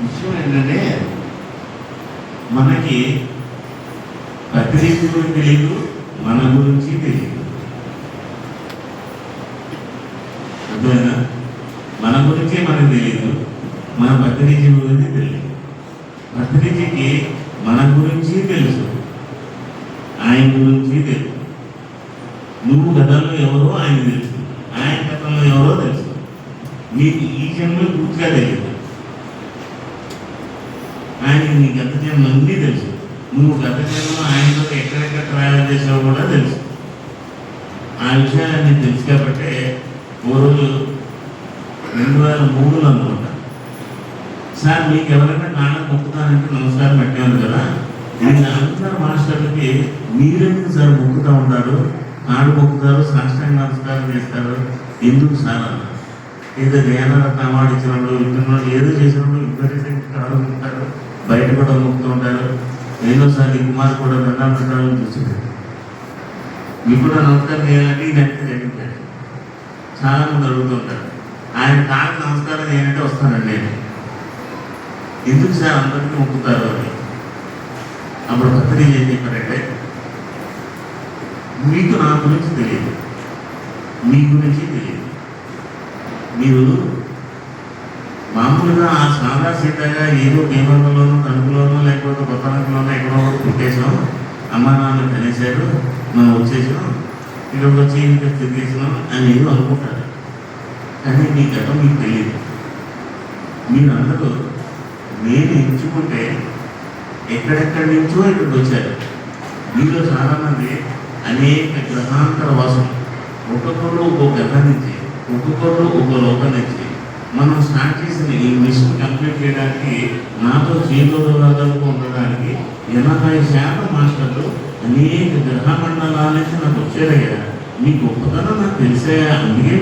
విషయం ఏంటంటే మనకి ప్రతిదీ గురించి తెలియదు మన గురించి తెలియదు అర్థమైనా మన గురించి మనకు తెలియదు మన భద్రీజీ గురించి తెలియదు భద్రీజీకి మన గురించి తెలుసు ఆయన గురించి తెలుసు. నువ్వు గతంలో ఎవరో ఆయన తెలుసు ఆయన గతంలో ఎవరో తెలుసు. నీకు ఈ జన్మలో పూర్తిగా తెలియదు ఆయనకి నీ గత జన్మ అన్నీ తెలుసు. నువ్వు గత జన్మలో ఆయనతో ఎక్కడెక్కడ ట్రావెల్ చేసావు కూడా తెలుసు. ఆ విషయాన్ని తెలుసు కాబట్టి ఓ రోజు రెండు వేల మూడులో అనుకుంటా. సార్ మీకు ఎవరైనా నాన్న మొక్కుతానంటే నమస్కారం పెట్టాను కదా? నేను అందరు మాస్టర్లకి మీరెందుకు సార్ మొక్కుతూ ఉంటారు? నాడు మొక్కుతారు సాష్టాంగ నమస్కారం చేస్తారు. ఎందుకు సార్ ఏదో జ్ఞానరత్న అవార్డు ఇచ్చినప్పుడు ఇచ్చినప్పుడు ఏదో చేసినప్పుడు ఇద్దరు కాడు ఉంటారు బయట కూడా మొక్కుతూ ఉంటారు. ఎన్నోసార్లు కుమార్ కూడా దండం పెట్టాలని చూసింది. మీకు కూడా నమస్కారం చేయాలంటే ఇది అంటే జరిగింది చాలా మంది అడుగుతుంటారు ఆయన కాళ్ళకి నమస్కారం చేయాలంటే వస్తానండి నేను. ఎందుకు సార్ అందరికీ మొక్కుతారు అని? అప్పుడు భక్తులు ఏం చెప్పారంటే మీకు నా గురించి తెలియదు. మీ గురించి తెలియదు. మీరు మామూలుగా ఆ సాదా సీతగా ఏదో భీమవరంలోనూ తణుకులోనూ లేకపోతే కొత్త ఎక్కడో ఒకటి పుట్టేసాం అమ్మ నాన్న కలిశారు మనం వచ్చేసాం. ఇక్కడికి వచ్చి ఇంకా తిరిగేసినాం అని ఏదో అనుకుంటారు. కానీ మీ గత మీకు తెలియదు మీరందరూ నేను ఎంచుకుంటే ఎక్కడెక్కడి నుంచో ఇక్కడికి వచ్చారు. మీలో చాలామంది అనేక గ్రహాంతర వాసం ఒక్కొక్కరు ఒక్కో గ్రహం నుంచి ఒక్కొక్కరు ఒక్కో లోకం నుంచి. మనం స్టార్ట్ చేసిన ఈ మిషన్ కంప్లీట్ చేయడానికి నాతో చేదోదరాలకు ఉండడానికి ఎనభై శాతం మాస్టర్లు అనేక గ్రహ మండలాలకి నాకు వచ్చేదయ్యా మీ గొప్పతనం నాకు తెలిసే అందుకే